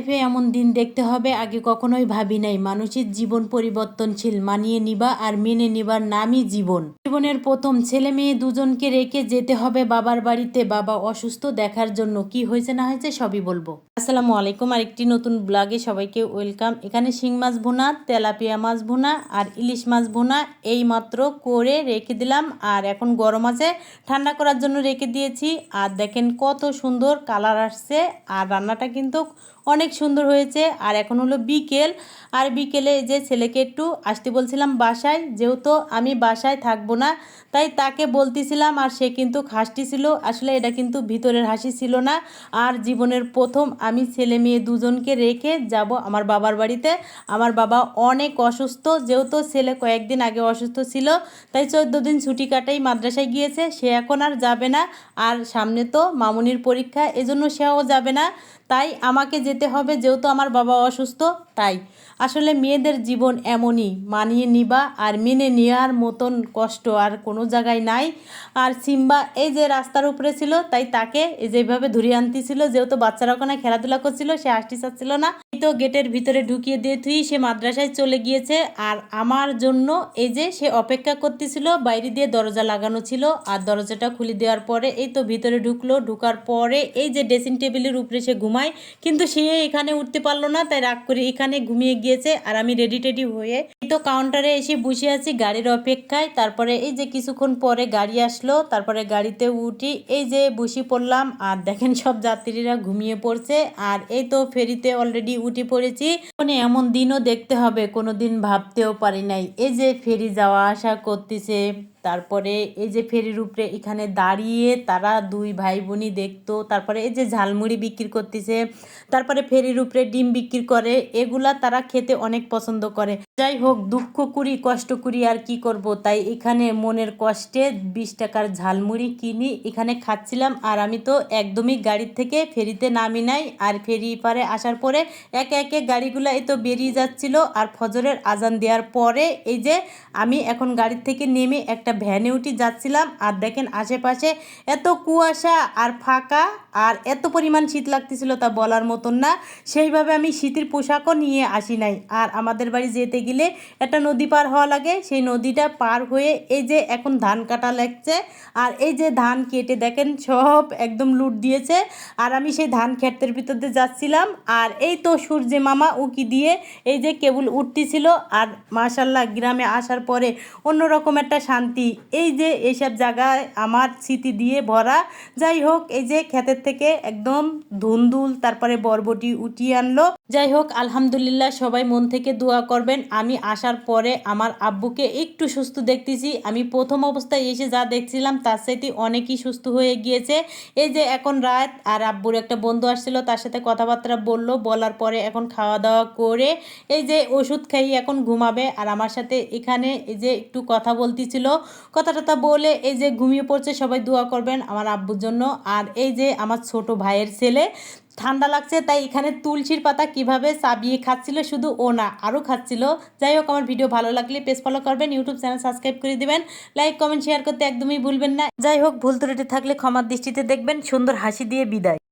লাইফে এমন দিন দেখতে হবে, আগে কখনোই ভাবি নাই। মানুষের জীবন পরিবর্তনশীল, মানিয়ে নিবা আর মেনে নিবার নামই জীবন। জীবনের প্রথম ছেলে মেয়ে দুজনকে রেখে যেতে হবে বাবার বাড়িতে, বাবা অসুস্থ দেখার জন্য। কি হয়েছে না হয়েছে সবই বলব। আসসালামু আলাইকুম আর একটি নতুন ব্লগে সবাইকে ওয়েলকাম। এখানে শিং মাছ ভুনা, তেলাপিয়া মাছ ভুনা আর ইলিশ মাছ ভুনা এই মাত্র করে রেখে দিলাম। আর এখন গরম আছে, ঠান্ডা করার জন্য রেখে দিয়েছি। আর দেখেন কত সুন্দর কালার আসছে। আর রান্নাটা কিন্তু অনেক সুন্দর হয়েছে। আর এখন হলো বিকেল। আর বিকেলে যে ছেলেকে একটু আসতে বলছিলাম বাসায়। যেহেতু আমি বাসায় থাকব না, তাই তাকে বলতেছিলাম আর সে কিন্তু হাসটি ছিল। আসলে এটা কিন্তু ভিতরের হাসি ছিল না। আর জীবনের প্রথম আমি ছেলে মেয়ে দুজনকে রেখে যাব আমার বাবার বাড়িতে। আমার বাবা অনেক অসুস্থ, যেহেতু ছেলে কয়েকদিন আগে অসুস্থ ছিল, তাই চোদ্দ দিন ছুটি কাটাই মাদ্রাসায় গিয়েছে। সে এখন আর যাবে না। আর সামনে তো মামুনির পরীক্ষা, এজন্য সেও যাবে না। তাই আমাকে যেতে হবে যেহেতু আমার বাবা অসুস্থ। তাই। আসলে মেয়েদের জীবন এমনই, মানিয়ে নিবা আর মেনে নেওয়ার মতন কষ্ট আর কোনো জায়গায় নাই। আর সিম্বা এই যে রাস্তার উপরে ছিল, তাই তাকে যেভাবে ধরিয়ে আনতেছিল, যেহেতু বাচ্চারা ওখানে খেলাধুলা করছিল, সে আসতে চাচ্ছিল না। তো গেটের ভিতরে ঢুকিয়ে দিয়ে তুই সে মাদ্রাসায় চলে গিয়েছে। আর আমার জন্য এই যে সে অপেক্ষা করতেছিল, বাইরে দিয়ে দরজা লাগানো ছিল। আর দরজাটা খুলে দেওয়ার পরে এই তো ভিতরে ঢুকলো। ঢুকার পরে এই যে ড্রেসিং টেবিলের উপরে সে ঘুমায়, কিন্তু সে এখানে উঠতে পারল না, তাই রাগ করে এখানে ঘুমিয়ে গিয়েছে আর আমি রেডি টেডি হয়ে তো কাউন্টারে এসে বসে আছি গাড়ির অপেক্ষায়। তারপরে এই যে কিছুক্ষণ পরে গাড়ি আসলো, তারপরে গাড়িতে উঠি, এই যে বসে পড়লাম আর দেখেন সব যাত্রীরা ঘুমিয়ে পড়ছে আর এই তো ফেরিতে অলরেডি উঠে পড়েছি। মানে এমন দিনও দেখতে হবে কোনো দিন ভাবতেও পারি নাই। এই যে ফেরি যাওয়া আসা করতেছে। তারপরে এই যে ফেরির উপরে এখানে দাঁড়িয়ে তারা দুই ভাই বোনই দেখতো, তারপরে এই যে ঝালমুড়ি বিক্রি করতেছে, তারপরে ফেরির উপরে ডিম বিক্রি করে, এগুলা তারা খেতে অনেক পছন্দ করে। যাই হোক, দুঃখ করি, কষ্ট করি, আর কি করব? তাই এখানে মনের কষ্টে বিশ টাকার ঝালমুড়ি কিনি এখানে খাচ্ছিলাম। আর আমি তো একদমই গাড়ির থেকে ফেরিতে নামি নাই। আর ফেরি পারে আসার পরে একে একে গাড়িগুলো এই তো বেরিয়ে যাচ্ছিল। আর ফজরের আজান দেওয়ার পরে এই যে আমি এখন গাড়ির থেকে নেমে একটা ভ্যানে উঠে যাচ্ছিলাম। আর দেখেন আশেপাশে এত কুয়াশা আর ফাঁকা, আর এত পরিমাণ শীত লাগতেছিল তা বলার মতন না। সেইভাবে আমি শীতের পোশাকও নিয়ে আসি নাই। আর আমাদের বাড়ি যেতে গেলে একটা নদী পার হওয়া লাগে। সেই নদীটা পার হয়ে এই যে এখন ধান কাটা লাগছে। আর এই যে ধান কেটে দেখেন সব একদম লুট দিয়েছে। আর আমি সেই ধান ক্ষেতের ভিতর যাচ্ছিলাম। আর এই তো সূর্যে মামা উকি দিয়ে এই যে কেবল উঠতেছিল। আর মাশাল্লাহ গ্রামে আসার পরে অন্যরকম একটা শান্তি। এই যে এইসব জায়গায় আমার স্মৃতি দিয়ে ভরা। যাই হোক, এই যে ক্ষেতের থেকে একদম ধুন্দুল, তারপরে বরবটি উঠিয়ে আনলো। যাই হোক, আলহামদুলিল্লাহ সবাই মন থেকে দোয়া করবেন। আমি আসার পরে আমার আব্বুকে একটু সুস্থ দেখতেছি। আমি প্রথম অবস্থায় এসে যা দেখছিলাম তার সাথে অনেকই সুস্থ হয়ে গিয়েছে। এই যে এখন রাত আর আব্বুর একটা বন্ধু আসছিল, তার সাথে কথাবার্তা বলল, বলার পরে এখন খাওয়া দাওয়া করে এই যে ওষুধ খাইয়ে এখন ঘুমাবে। আর আমার সাথে এখানে এই যে একটু কথা বলতেছিল কথা টথা বলে এই যে ঘুমিয়ে পড়ছে, সবাই দোয়া করবেন আমার আব্বুর জন্য। আর এই যে আমার ছোট ভাইয়ের ছেলে ঠান্ডা লাগছে, তাই এখানে তুলসীর পাতা কীভাবে চাবিয়ে খাচ্ছিল শুধু ও না, আরও খাচ্ছিল। যাই হোক, আমার ভিডিও ভালো লাগলে পেজ ফলো করবেন ইউটিউব চ্যানেল সাবস্ক্রাইব করে দেবেন লাইক কমেন্ট শেয়ার করতে একদমই ভুলবেন না। যাই হোক, ভুল ত্রুটি থাকলে ক্ষমার দৃষ্টিতে দেখবেন, সুন্দর হাসি দিয়ে বিদায়।